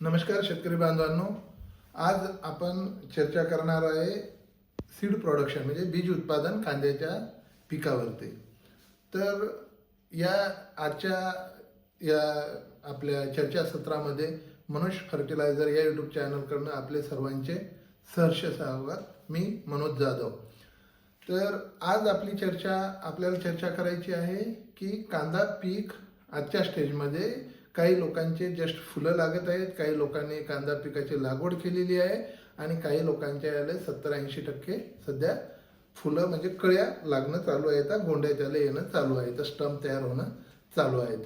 नमस्कार शेतकरी बांधवांनो. आज आपण चर्चा करणार आहे सीड प्रोडक्शन म्हणजे बीज उत्पादन कांद्याच्या पिकावरती. तर या आजच्या या आपल्या चर्चासत्रामध्ये मनोज फर्टिलायझर या यूट्यूब चॅनलकडनं आपले सर्वांचे सहर्ष स्वागत. मी मनोज जाधव. तर आज आपली चर्चा आपल्याला चर्चा करायची आहे की कांदा पीक आजच्या स्टेजमध्ये काही लोकांचे जस्ट फुलं लागत आहेत काही लोकांनी कांदा पिकाची लागवड केलेली आहे आणि काही लोकांच्या याला सत्तर ऐंशी टक्के सध्या फुलं म्हणजे कळ्या लागणं चालू आहेत गोंड्या त्याला येणं चालू आहे तर स्टंप तयार होणं चालू आहे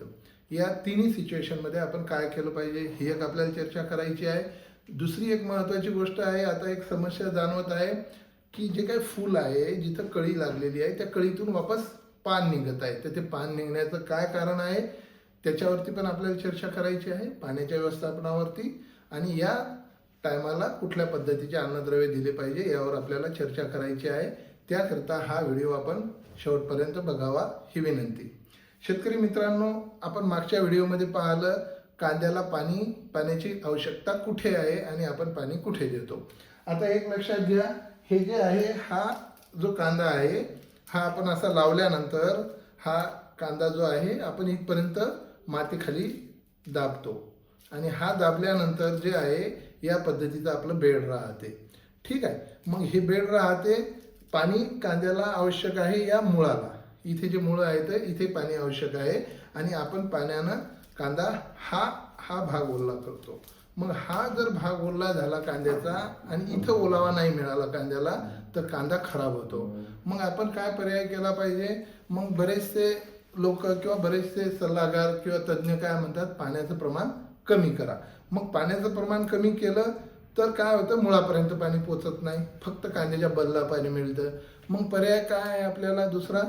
या तिन्ही सिच्युएशनमध्ये आपण काय केलं पाहिजे ही एक आपल्याला चर्चा करायची आहे. दुसरी एक महत्त्वाची गोष्ट आहे आता एक समस्या जाणवत आहे की जे काही फूल आहे जिथं कळी लागलेली आहे त्या कळीतून वापस पान निघत आहे. तर ते पान निघण्याचं काय कारण आहे? त्याच्यावरती पण आपल्याला चर्चा करायची आहे पाण्याच्या व्यवस्थापनावरती. आणि या टायमाला कुठल्या पद्धतीचे अन्नद्रव्य दिले पाहिजे यावर आपल्याला चर्चा करायची आहे. त्याकरता हा व्हिडिओ आपण शेवटपर्यंत बघावा ही विनंती. शेतकरी मित्रांनो आपण मागच्या व्हिडिओमध्ये पाहिलं कांद्याला पाणी पाण्याची आवश्यकता कुठे आहे आणि आपण पाणी कुठे देतो? आता एक लक्षात घ्या हे जे आहे हा जो कांदा आहे हा आपण असा लावल्यानंतर हा कांदा जो आहे आपण इथपर्यंत मातीखाली दाबतो. आणि हा दाबल्यानंतर जे आहे या पद्धतीचं आपलं बेड राहते. ठीक आहे? मग हे बेड राहते पाणी कांद्याला आवश्यक आहे या मुळाला. इथे जे मुळं आहेत इथे पाणी आवश्यक आहे. आणि आपण पाण्यानं कांदा हा हा भाग ओला करतो. मग हा जर भाग ओला झाला कांद्याचा आणि इथं ओलावा नाही मिळाला कांद्याला तर कांदा खराब होतो. मग आपण काय पर्याय केला पाहिजे? मग बरेचसे लोक किंवा बरेचसे सल्लागार किंवा तज्ज्ञ काय म्हणतात पाण्याचं प्रमाण कमी करा. मग पाण्याचं प्रमाण कमी केलं तर काय होतं? मुळापर्यंत पाणी पोचत नाही. फक्त कांद्याच्या बदला पाणी मिळतं. मग पर्याय काय आहे आपल्याला दुसरा?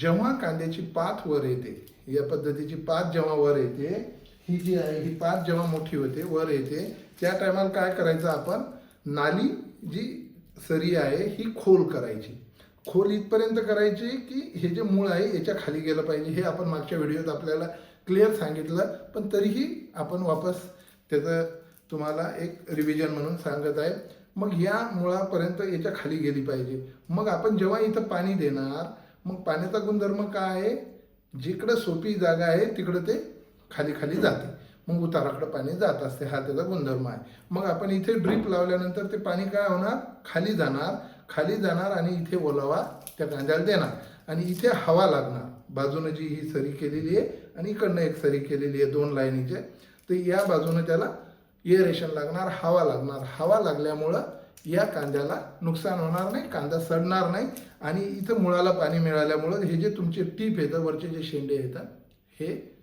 जेव्हा कांद्याची पात वर येते या पद्धतीची पात जेव्हा वर येते ही जी आहे ही पात जेव्हा मोठी होते वर येते त्या टायमाला काय करायचं आपण? नाली जी सरी आहे ही खोल करायची. खोल इथपर्यंत करायची की हे जे मूळ आहे याच्या खाली गेलं पाहिजे. हे आपण मागच्या व्हिडिओत आपल्याला क्लिअर सांगितलं पण तरीही आपण वापस त्याचं तुम्हाला एक रिव्हिजन म्हणून सांगत आहे. मग या मुळापर्यंत याच्या खाली गेली पाहिजे. मग आपण जेव्हा इथं पाणी देणार मग पाण्याचा गुणधर्म काय आहे? जिकडं सोपी जागा आहे तिकडं ते खाली खाली जाते. मग उताराकडं पाणी जात असते हा त्याचा गुणधर्म आहे. मग आपण इथे ड्रीप लावल्यानंतर ते पाणी काय होणार? खाली जाणार. खाली जाणार आणि इथे ओलावा त्या कांद्याला देणार. आणि इथे हवा लागणार. बाजूनं जी ही सरी केलेली आहे आणि इकडनं एक सरी केलेली आहे दोन लाईनीचे. तर या बाजूनं त्याला एअरेशन लागणार हवा लागणार. हवा लागल्यामुळं या कांद्याला नुकसान होणार नाही कांदा सडणार नाही. आणि इथं मुळाला पाणी मिळाल्यामुळं हे जे तुमचे टीप येतं वरचे जे शेंडे येतात हे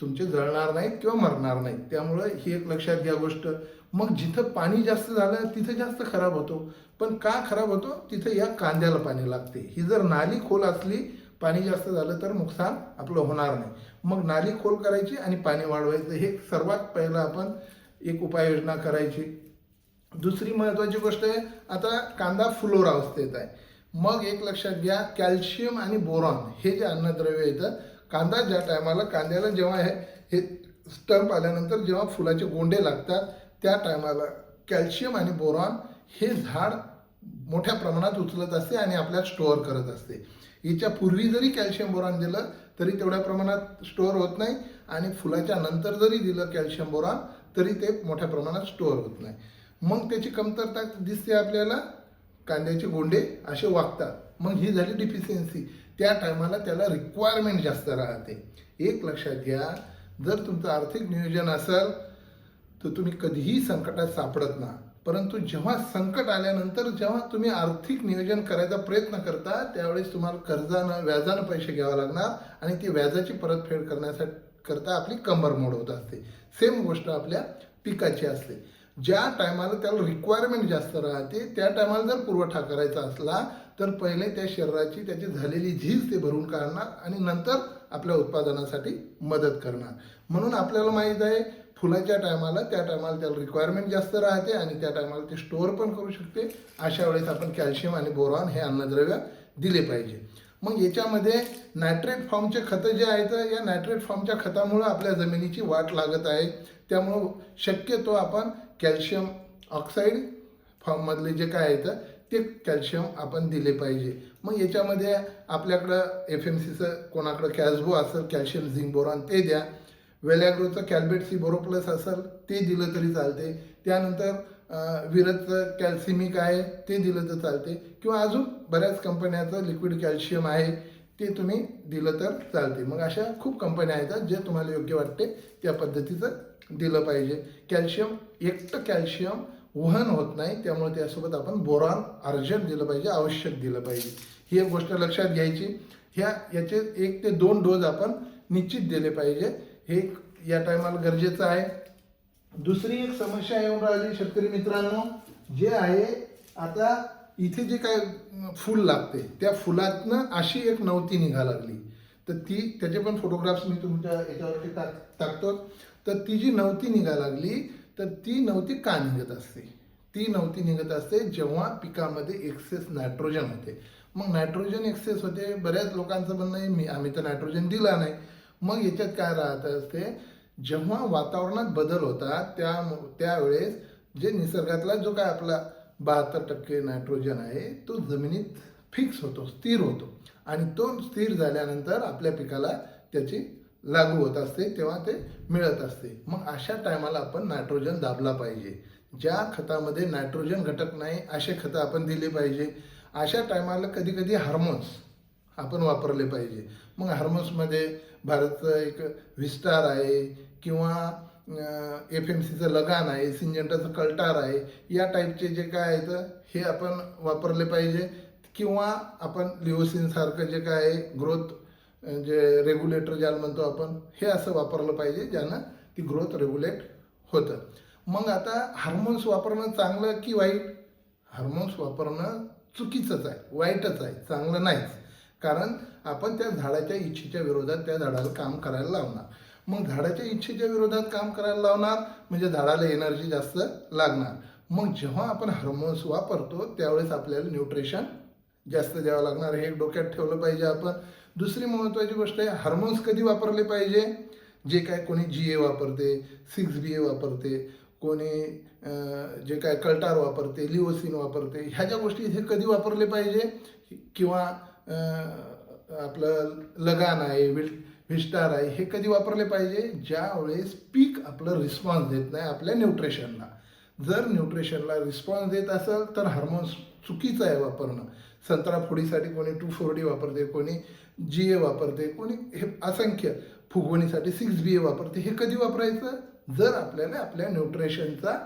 तुमचे जळणार नाहीत किंवा मरणार नाहीत. त्यामुळं ही एक लक्षात घ्या गोष्ट. मग जिथं पाणी जास्त झालं तिथं जास्त खराब होतो. पण का खराब होतो? तिथं या कांद्याला पाणी लागते. ही जर नाली खोल असली पाणी जास्त झालं तर नुकसान आपलं होणार नाही. मग नाली खोल करायची आणि पाणी वाढवायचं हे सर्वात पहिलं आपण एक उपाययोजना करायची. दुसरी महत्त्वाची गोष्ट आहे आता कांदा फुलोर अवस्थेत आहे. मग एक लक्षात घ्या कॅल्शियम आणि बोरॉन हे जे अन्नद्रव्य येतं कांदा ज्या टायमाला कांद्याला जेव्हा हे हे स्टंप आल्यानंतर जेव्हा फुलाचे गोंडे लागतात त्या टायमाला कॅल्शियम आणि बोरॉन हे झाड मोठ्या प्रमाणात उचलत असते आणि आपल्यात स्टोअर करत असते. याच्या पूर्वी जरी कॅल्शियम बोरॉन दिलं तरी तेवढ्या प्रमाणात स्टोअर होत नाही आणि फुलाच्या नंतर जरी दिलं कॅल्शियम बोरॉन तरी ते मोठ्या प्रमाणात स्टोअर होत नाही. मग त्याची कमतरता दिसते आपल्याला? कांद्याचे गोंडे असे वागतात. मग ही झाली डिफिशियन्सी त्या टायमाला त्याला रिक्वायरमेंट जास्त राहते. एक लक्षात घ्या जर तुमचं आर्थिक नियोजन असेल तर तुम्ही कधीही संकटात सापडत ना. परंतु जेव्हा संकट आल्यानंतर जेव्हा तुम्ही आर्थिक नियोजन करायचा प्रयत्न करता त्यावेळेस तुम्हाला कर्जानं व्याजानं पैसे घ्यावे लागणार आणि ती व्याजाची परतफेड करण्यासाठी करता आपली कंबर मोड होत असते. सेम गोष्ट आपल्या पिकाची असते. ज्या टायमाला त्याला रिक्वायरमेंट जास्त राहते त्या टायमाला जर पुरवठा करायचा असला तर पहिले त्या शरीराची त्याची झालेली झीज ते भरून काढणार आणि नंतर आपल्या उत्पादनासाठी मदत करणार. म्हणून आपल्याला माहीत आहे फुलाच्या टायमाला त्या टायमाला त्याला रिक्वायरमेंट जास्त राहते आणि त्या टायमाला ते स्टोअर पण करू शकते. अशा वेळेस आपण कॅल्शियम आणि बोरॉन हे अन्नद्रव्य दिले पाहिजे. मग याच्यामध्ये नायट्रेट फॉर्मचे खतं जे आहेत या नायट्रेट फॉर्मच्या खतामुळं आपल्या जमिनीची वाट लागत आहे. त्यामुळं शक्यतो आपण कॅल्शियम ऑक्साईड फॉर्ममधले जे काय आहेत ते कॅल्शियम आपण दिले पाहिजे. मग याच्यामध्ये आपल्याकडं एफ एम सीचं कोणाकडं कॅल्सबो असेल कॅल्शियम झिंक बोरॉन ते द्या. वेलॅग्रोचं कॅल्बेट सी बोरोप्लस असेल ते दिलं तरी चालते. त्यानंतर विरतचं कॅल्सिमिक आहे ते दिलं तर चालते. किंवा अजून बऱ्याच कंपन्याचं लिक्विड कॅल्शियम आहे ते तुम्ही दिलं तर चालते. मग अशा खूप कंपन्या आहेत जे तुम्हाला योग्य वाटते त्या पद्धतीचं दिलं पाहिजे. कॅल्शियम एकटं कॅल्शियम वहन होत नाही त्यामुळे त्यासोबत आपण बोरॉन अर्जंट दिलं पाहिजे आवश्यक दिलं पाहिजे. ही एक गोष्ट लक्षात घ्यायची. ह्या याचे एक ते दोन डोज आपण निश्चित दिले पाहिजे. हे या टायमाला गरजेचं आहे. दुसरी एक समस्या येऊन राहिली शेतकरी मित्रांनो जे आहे आता इथे जे काय फूल लागते त्या फुलातनं अशी एक नवती निघा लागली. तर ती त्याचे पण फोटोग्राफ्स मी तुमच्या याच्यावरती टाक टाकतो. तर ती जी नवती निघा लागली तर ती नवती का निघत असते? ती नवती निघत असते जेव्हा पिकामध्ये एक्सेस नायट्रोजन होते. मग नायट्रोजन एक्सेस होते बऱ्याच लोकांचं म्हणणं आहे मी आम्ही तर नायट्रोजन दिला नाही. मग याच्यात काय राहत असते? जेव्हा वातावरणात बदल होतात त्या त्यावेळेस जे निसर्गातला जो काय आपला बहात्तर टक्के नायट्रोजन आहे तो जमिनीत फिक्स होतो स्थिर होतो. आणि तो स्थिर झाल्यानंतर आपल्या पिकाला त्याची लागू होत असते तेव्हा ते मिळत असते. मग अशा टायमाला आपण नायट्रोजन दाबला पाहिजे. ज्या खतामध्ये नायट्रोजन घटक नाही असे खतं आपण दिले पाहिजे. अशा टायमाला कधी कधी हार्मोन्स आपण वापरले पाहिजे. मग हार्मोन्समध्ये भारतचं एक विस्टार आहे किंवा एफ एम सीचं लगान आहे सिंजंटाचं कल्टार आहे या टाईपचे जे काय आहेत हे आपण वापरले पाहिजे. किंवा आपण लिओसिनसारखं जे काय आहे ग्रोथ जे रेग्युलेटर ज्याला म्हणतो आपण हे असं वापरलं पाहिजे ज्यानं ती ग्रोथ रेग्युलेट होतं. मग आता हार्मोन्स वापरणं चांगलं की वाईट? हार्मोन्स वापरणं चुकीचंच आहे वाईटच आहे चांगलं नाहीच. कारण आपण त्या झाडाच्या इच्छेच्या विरोधात त्या झाडाला काम करायला लावणार. मग झाडाच्या इच्छेच्या विरोधात काम करायला लावणार म्हणजे झाडाला एनर्जी जास्त लागणार. मग जेव्हा आपण हार्मोन्स वापरतो त्यावेळेस आपल्याला न्यूट्रिशन जास्त द्यावं लागणार. हे डोक्यात ठेवलं पाहिजे आपण. दुसरी महत्त्वाची गोष्ट आहे हार्मोन्स कधी वापरले पाहिजे? जे काय कोणी जी ए वापरते सिक्स बी ए वापरते कोणी जे काय कल्टार वापरते लिओसिन वापरते ह्या ज्या गोष्टी हे कधी वापरले पाहिजे? किंवा आपलं लगान आहे विल विस्टार आहे हे कधी वापरले पाहिजे? ज्यावेळेस पीक आपलं रिस्पॉन्स देत नाही आपल्या न्यूट्रिशनला जर न्यूट्रिशनला रिस्पॉन्स देत असेल तर हार्मोन्स चुकीचं आहे वापरणं. संत्रा फोडीसाठी कोणी टू फोर डी वापरते कोणी जी ए वापरते कोणी हे असंख्य. फुगवणीसाठी सिक्स बी ए वापरते हे कधी वापरायचं? जर आपल्याला आपल्या न्यूट्रिशनचा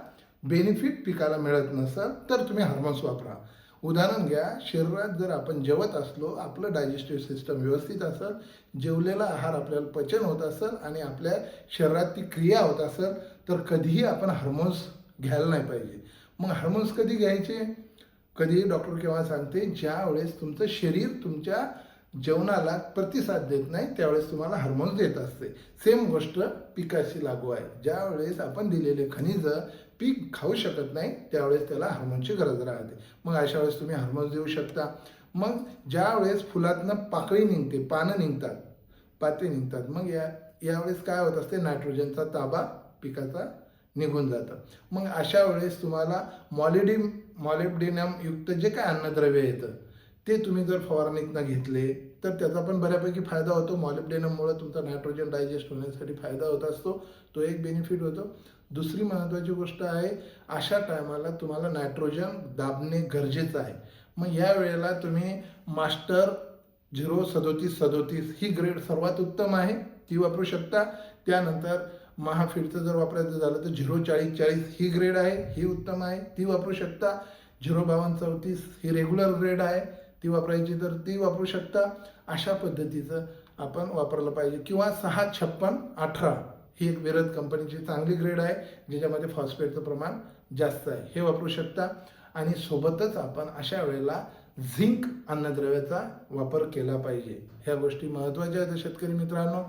बेनिफिट पिकाला मिळत नसेल तर तुम्ही हार्मोन्स वापरा. उदाहरण घ्या शरीरात जर आपण जेवत असलो आपलं डायजेस्टिव्ह सिस्टम व्यवस्थित असेल जेवलेला आहार आपल्याला पचन होत असेल आणि आपल्या शरीरात ती क्रिया होत असेल तर कधीही आपण हार्मोन्स घ्यायला नाही पाहिजे. मग हार्मोन्स कधी घ्यायचे? कधी? डॉक्टर केव्हा सांगते? ज्या वेळेस तुमचं शरीर तुमच्या जेवणाला प्रतिसाद देत नाही त्यावेळेस तुम्हाला हार्मोन्स देत असते. सेम गोष्ट पिकाशी लागू आहे. ज्या वेळेस आपण दिलेले खनिज पीक खाऊ शकत नाही त्यावेळेस त्याला हार्मोनची गरज राहते. मग अशा वेळेस तुम्ही हार्मोन्स देऊ शकता. मग ज्या वेळेस फुलातनं पाकळी निघते पानं निघतात पाते निघतात मग या यावेळेस काय होत असते? नायट्रोजनचा ताबा पिकाचा निघून जातं. मग अशा वेळेस तुम्हाला मॉलिडिम मॉलिब्डिनमयुक्त जे काय अन्नद्रव्य येतं ते तुम्ही जर फवारणीतनं घेतले तर त्याचा पण बऱ्यापैकी फायदा होतो. मॉलिब्डेनममुळे तुमचा नायट्रोजन डायजेस्ट होण्यासाठी फायदा होत असतो. तो एक बेनिफिट होतो. दुसरी महत्त्वाची गोष्ट आहे अशा टायमाला तुम्हाला नायट्रोजन दाबणे गरजेचं आहे. मग या वेळेला तुम्ही मास्टर झिरो सदोतीस सदोतीस ही ग्रेड सर्वात उत्तम आहे. ती वापरू शकता. त्यानंतर महाफिडचं जर वापरायचं झालं तर झिरो चाळीस चाळीस ही ग्रेड आहे ही उत्तम आहे. ती वापरू शकता. झिरो बावन्न चौतीस ही रेग्युलर ग्रेड आहे. ती वापरायची तर ती वापरू शकता. अशा पद्धतीचं आपण वापरलं पाहिजे. किंवा सहा छप्पन अठरा ही एक विरत कंपनीची चांगली ग्रेड आहे ज्याच्यामध्ये फॉस्फेटचं प्रमाण जास्त आहे. हे वापरू शकता. आणि सोबतच आपण अशा वेळेला झिंक अन्नद्रव्याचा वापर केला पाहिजे. ह्या गोष्टी महत्त्वाच्या आहेत शेतकरी मित्रांनो.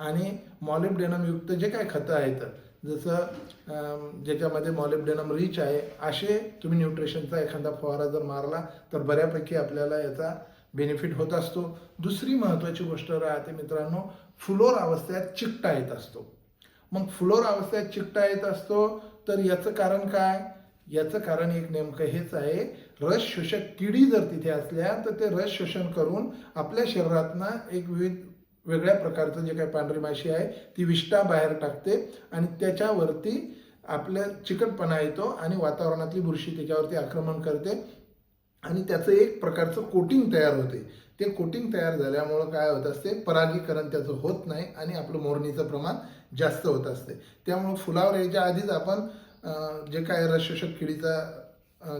आणि मॉलिब्डेनमयुक्त जे काय खतं आहेत जसं ज्याच्यामध्ये मॉलिब्डेनम रिच आहे असे तुम्ही न्यूट्रिशनचा एखादा फवारा जर मारला तर बऱ्यापैकी आपल्याला याचा बेनिफिट होत असतो. दुसरी महत्त्वाची गोष्ट राहते मित्रांनो फ्लोर अवस्थेत चिकटा येत असतो. मग फ्लोर अवस्थेत चिकटा येत असतो तर याचं कारण काय? याचं कारण एक नेमकं हेच आहे रस शोषक किडी जर तिथे असल्या तर ते रस शोषण करून आपल्या शरीरातनं एक विविध वेगळ्या प्रकारचं जे काही पांढरी माशी आहे ती विष्ठा बाहेर टाकते आणि त्याच्यावरती आपल्या चिकटपणा येतो आणि वातावरणातली बुरशी त्याच्यावरती आक्रमण करते. आणि त्याचं एक प्रकारचं कोटिंग तयार होते. ते कोटिंग तयार झाल्यामुळं काय होत असते? परागीकरण त्याचं होत नाही आणि आपलं मोरणीचं प्रमाण जास्त होत असते. त्यामुळं फुलावर यायच्या आधीच आपण जे काय रसशोषक किडीचा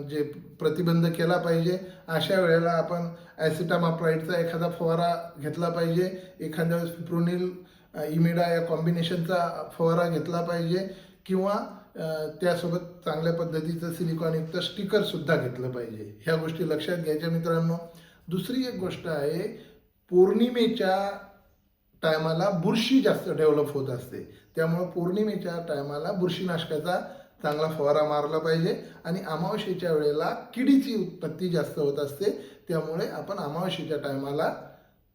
जे प्रतिबंध केला पाहिजे अशा वेळेला आपण ॲसिटामाप्राईडचा एखादा फवारा घेतला पाहिजे. एखाद्या वेळेस फिप्रोनिल इमिडा या कॉम्बिनेशनचा फवारा घेतला पाहिजे किंवा त्यासोबत चांगल्या पद्धतीचं सिलिकॉनयुक्त स्टिकरसुद्धा घेतलं पाहिजे. ह्या गोष्टी लक्षात घ्यायच्या मित्रांनो. दुसरी एक गोष्ट आहे पौर्णिमेच्या टायमाला बुरशी जास्त डेव्हलप होत असते. त्यामुळं पौर्णिमेच्या टायमाला बुरशीनाशकाचा चांगला फवारा मारला पाहिजे आणि अमावस्येच्या वेळेला किडीची उत्पत्ती जास्त होत असते. त्यामुळे आपण अमावस्येच्या टायमाला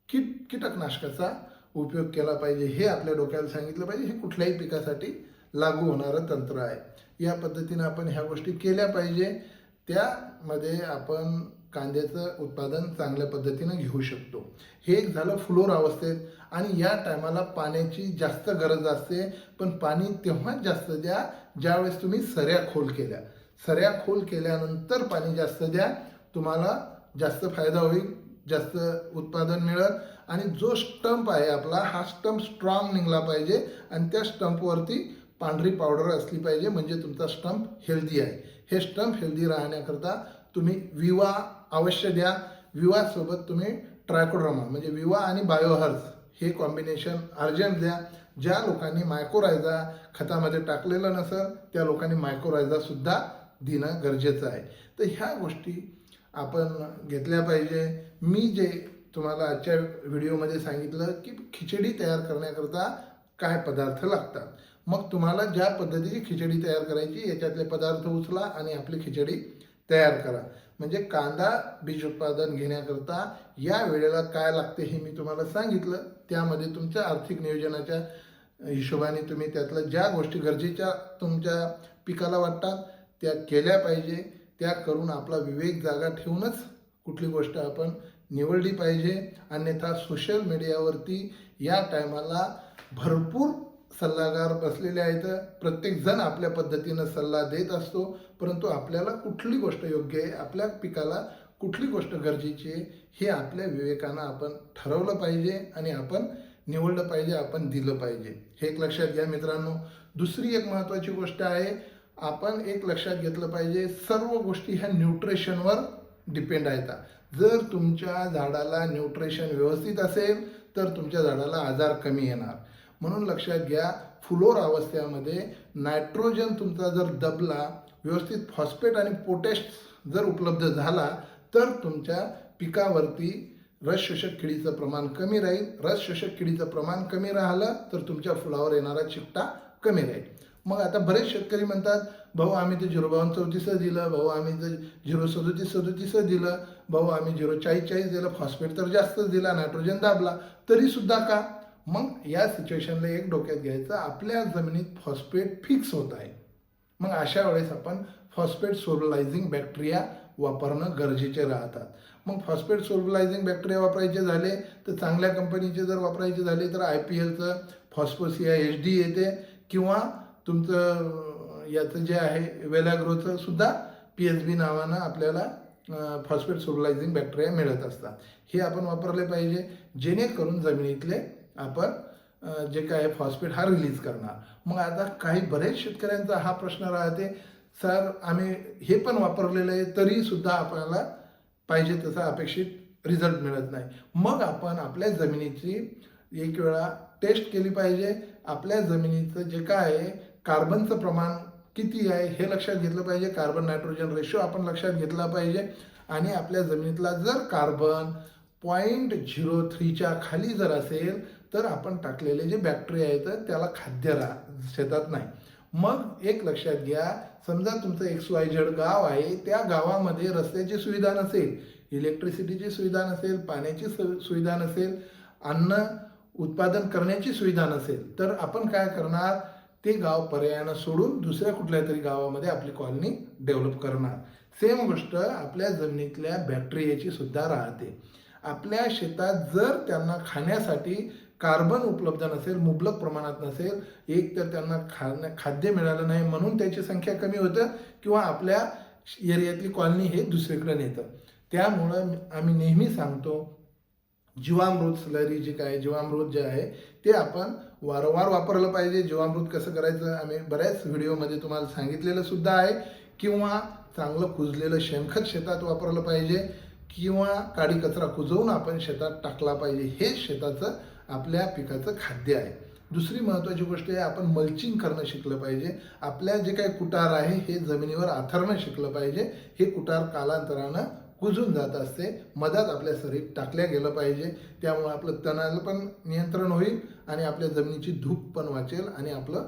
कीट कीटकनाशकाचा उपयोग केला पाहिजे. हे आपल्या डोक्याला सांगितलं पाहिजे. हे कुठल्याही पिकासाठी लागू होणारं तंत्र आहे. या पद्धतीनं आपण ह्या गोष्टी केल्या पाहिजे. त्यामध्ये आपण कांद्याचं उत्पादन चांगल्या पद्धतीनं घेऊ शकतो. हे एक झालं फ्लोर अवस्थेत. आणि या टायमाला पाण्याची जास्त गरज असते. पण पाणी तेव्हाच जास्त द्या ज्यावेळेस तुम्ही सऱ्या खोल केल्या. सऱ्या खोल केल्यानंतर पाणी जास्त द्या तुम्हाला जास्त फायदा होईल जास्त उत्पादन मिळेल. आणि जो स्टंप आहे आपला हा स्टंप स्ट्रॉंग निघला पाहिजे आणि त्या स्टंपवरती पांढरी पावडर असली पाहिजे म्हणजे तुमचा स्टंप हेल्दी आहे. हे स्टंप हेल्दी राहण्याकरता तुम्ही विवा अवश्य द्या. विवासोबत तुम्ही ट्रायकोड्रमा म्हणजे विवा आणि बायोहर्स हे कॉम्बिनेशन अर्जंट द्या. ज्या लोकांनी मायक्रोरायझा खतामध्ये टाकलेलं नसेल त्या लोकांनी मायक्रोरायझासुद्धा देणं गरजेचं आहे. तर ह्या गोष्टी आपण घेतल्या पाहिजे. मी जे तुम्हाला आजच्या व्हिडिओमध्ये सांगितलं की खिचडी तयार करण्याकरता काय पदार्थ लागतात. मग तुम्हाला ज्या पद्धतीची खिचडी तयार करायची याच्यातले पदार्थ उचला आणि आपली खिचडी तयार करा. म्हणजे कांदा बीज उत्पादन घेण्याकरता या वेळेला काय लागते हे मी तुम्हाला सांगितलं. त्यामध्ये तुमच्या आर्थिक नियोजनाच्या हिशोबाने तुम्ही त्यातल्या ज्या गोष्टी गरजेच्या तुमच्या पिकाला वाटतात त्या केल्या पाहिजे. त्या करून आपला विवेक जागा ठेवूनच कुठली गोष्ट आपण निवडली पाहिजे. अन्यथा सोशल मीडियावरती या टायमाला भरपूर सल्लागार बसलेले आहेत. प्रत्येकजण आपल्या पद्धतीनं सल्ला देत असतो. परंतु आपल्याला कुठली गोष्ट योग्य आहे? आपल्या पिकाला कुठली गोष्ट गरजेची आहे? हे आपल्या विवेकानं आपण ठरवलं पाहिजे आणि आपण निवडलं पाहिजे आपण दिलं पाहिजे. हे एक लक्षात घ्या मित्रांनो. दुसरी एक महत्त्वाची गोष्ट आहे आपण एक लक्षात घेतलं पाहिजे सर्व गोष्टी ह्या न्यूट्रिशनवर डिपेंड आहेत. जर तुमच्या झाडाला न्यूट्रिशन व्यवस्थित असेल तर तुमच्या झाडाला आजार कमी येणार. म्हणून लक्षात घ्या फुलोर अवस्थेमध्ये नायट्रोजन तुमचा जर दबला व्यवस्थित फॉस्फेट आणि पोटॅश जर उपलब्ध झाला तर तुमच्या पिकावरती रस शोषक किडीचं प्रमाण कमी राहील. रस शोषक किडीचं प्रमाण कमी राहिलं तर तुमच्या फुलावर येणारा चिकटा कमी राहील. मग आता बरेच शेतकरी म्हणतात भाऊ आम्ही ते झिरो बावन्न चौतीसच दिलं. भाऊ आम्ही ते झिरो सदोतीस सदोतीसच दिलं. भाऊ आम्ही झिरो चाळीस चाळीस दिलं. फॉस्फेट तर जास्तच दिला नायट्रोजन दाबला. तरीसुद्धा का? मग या सिच्युएशनला एक डोक्यात घ्यायचं आपल्या जमिनीत फॉस्फेट फिक्स होत आहे. मग अशा वेळेस आपण फॉस्फेट सोललायझिंग बॅक्टेरिया वापरणं गरजेचे राहतात. मग फॉस्फेट सोललायझिंग बॅक्टेरिया वापरायचे झाले तर चांगल्या कंपनीचे जर वापरायचे झाले तर आय पी एलचं फॉस्फोसिया एच डी येते किंवा तुमचं याचं जे आहे वेलाग्रोचं सुद्धा पी एच बी नावानं आपल्याला फॉस्फेट सोललायझिंग बॅक्टेरिया मिळत असतात. हे आपण वापरले पाहिजे जेणेकरून जमिनीतले आपण जे काय फॉस्फेट हा रिलीज करणार. मग आता काही बरेच शेतकऱ्यांचा हा प्रश्न राहते सर आम्ही हे पण वापरलेलं आहे तरी सुद्धा आपल्याला पाहिजे तसा अपेक्षित रिझल्ट मिळत नाही. मग आपण आपल्या जमिनीची एक वेळा टेस्ट केली पाहिजे. आपल्या जमिनीचं जे काय आहे कार्बनचं प्रमाण किती आहे हे लक्षात घेतलं पाहिजे. कार्बन नायट्रोजन रेशो आपण लक्षात घेतला पाहिजे. आणि आपल्या जमिनीतला जर कार्बन पॉईंट झिरो थ्रीच्या खाली जर असेल तर आपण टाकलेले जे बॅक्टेरिया आहेत त्याला खाद्य रा शेतात नाही. मग एक लक्षात घ्या समजा तुमचं एक्स वाय झेड गाव आहे त्या गावामध्ये रस्त्याची सुविधा नसेल इलेक्ट्रिसिटीची सुविधा नसेल पाण्याची सुविधा नसेल अन्न उत्पादन करण्याची सुविधा नसेल तर आपण काय करणार? ते गाव पर्यायानं सोडून दुसऱ्या कुठल्या तरी गावामध्ये आपली कॉलनी डेव्हलप करणार. सेम गोष्ट आपल्या जमिनीतल्या बॅक्टेरियाची सुद्धा राहते. आपल्या शेतात जर त्यांना खाण्यासाठी कार्बन उपलब्ध नसेल मुबलक प्रमाणात नसेल एक तर त्यांना खा खाद्य मिळालं नाही म्हणून त्याची संख्या कमी होतं किंवा आपल्या एरियातली कॉलनी हे दुसरीकडे नेतं. त्यामुळं आम्ही नेहमी सांगतो जीवामृत स्लरी जी काय जीवामृत जे आहे ते आपण वारंवार वापरलं पाहिजे. जीवामृत कसं करायचं? आम्ही बऱ्याच व्हिडिओमध्ये तुम्हाला सांगितलेलं सुद्धा आहे. किंवा चांगलं कुजलेलं शेणखत शेतात वापरलं पाहिजे. किंवा काडी कचरा कुजवून आपण शेतात टाकला पाहिजे. हे शेताचं आपल्या पिकाचं खाद्य आहे. दुसरी महत्त्वाची गोष्ट आहे आपण मल्चिंग करणं शिकलं पाहिजे. आपल्या जे काही कुटार आहे हे जमिनीवर आथरणं शिकलं पाहिजे. हे कुटार कालांतरानं कुजून जात असते. मधात आपल्या शरीर टाकल्या गेलं पाहिजे. त्यामुळे आपलं तणाला पण नियंत्रण होईल आणि आपल्या जमिनीची धूप पण वाचेल आणि आपलं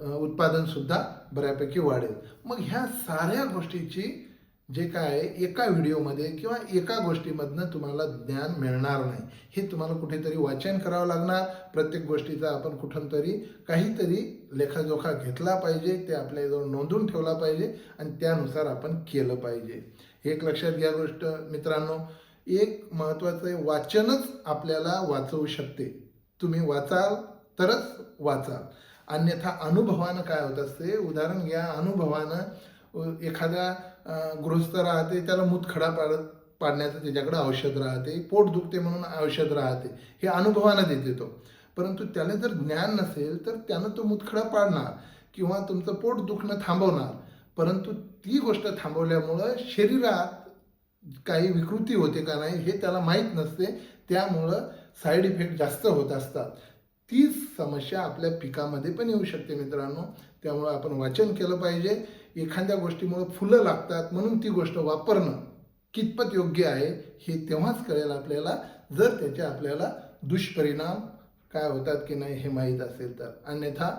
उत्पादनसुद्धा बऱ्यापैकी वाढेल. मग ह्या साऱ्या गोष्टीची जे काय आहे, एका व्हिडिओमध्ये किंवा एका गोष्टीमधनं तुम्हाला ज्ञान मिळणार नाही. हे तुम्हाला कुठेतरी वाचन करावं लागणार. प्रत्येक गोष्टीचा आपण कुठून तरी काहीतरी लेखाजोखा घेतला पाहिजे ते आपल्याजवळ नोंदून ठेवला पाहिजे आणि त्यानुसार आपण केलं पाहिजे. एक लक्षात घ्या गोष्ट मित्रांनो. एक महत्त्वाचं आहे वाचनच आपल्याला वाचवू शकते. तुम्ही वाचाल तरच वाचाल. अन्यथा अनुभवानं काय होत असते? उदाहरण घ्या अनुभवानं एखाद्या गृहस्थ राहते त्याला मूतखडा पाडत पाडण्याचं त्याच्याकडे औषध राहते पोट दुखते म्हणून औषध राहते हे अनुभवानं देते तो. परंतु त्याला जर ज्ञान नसेल तर त्यानं तो मुतखडा पाडणार किंवा तुमचं पोट दुखणं थांबवणार. परंतु ती गोष्ट थांबवल्यामुळं शरीरात काही विकृती होते का नाही हे त्याला माहीत नसते. त्यामुळं साईड इफेक्ट जास्त होत असतात. तीच समस्या आपल्या पिकामध्ये पण येऊ शकते मित्रांनो. त्यामुळं आपण वाचन केलं पाहिजे. एखाद्या गोष्टीमुळं फुलं लागतात म्हणून ती गोष्ट वापरणं कितपत योग्य आहे हे तेव्हाच कळेल आपल्याला. जर त्याचे आपल्याला दुष्परिणाम काय होतात की नाही हे माहीत असेल तर. अन्यथा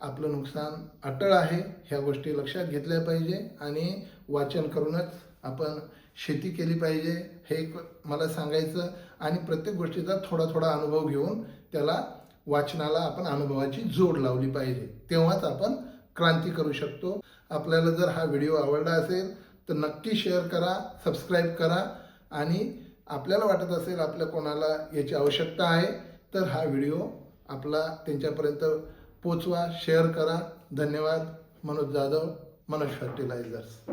आपलं नुकसान अटळ आहे ह्या गोष्टी लक्षात घेतल्या पाहिजे आणि वाचन करूनच आपण शेती केली पाहिजे हे एक मला सांगायचं. आणि प्रत्येक गोष्टीचा थोडा थोडा अनुभव घेऊन त्याला वाचनाला आपण अनुभवाची जोड लावली पाहिजे. तेव्हाच आपण क्रांती करू शकतो. आपल्याला जर हा व्हिडिओ आवडला असेल तर नक्की शेअर करा सबस्क्राईब करा. आणि आपल्याला वाटत असेल आपल्या कोणाला याची आवश्यकता आहे तर हा व्हिडिओ आपला त्यांच्यापर्यंत पोचवा शेअर करा. धन्यवाद. मनोज जाधव मनोज फर्टिलायझर्स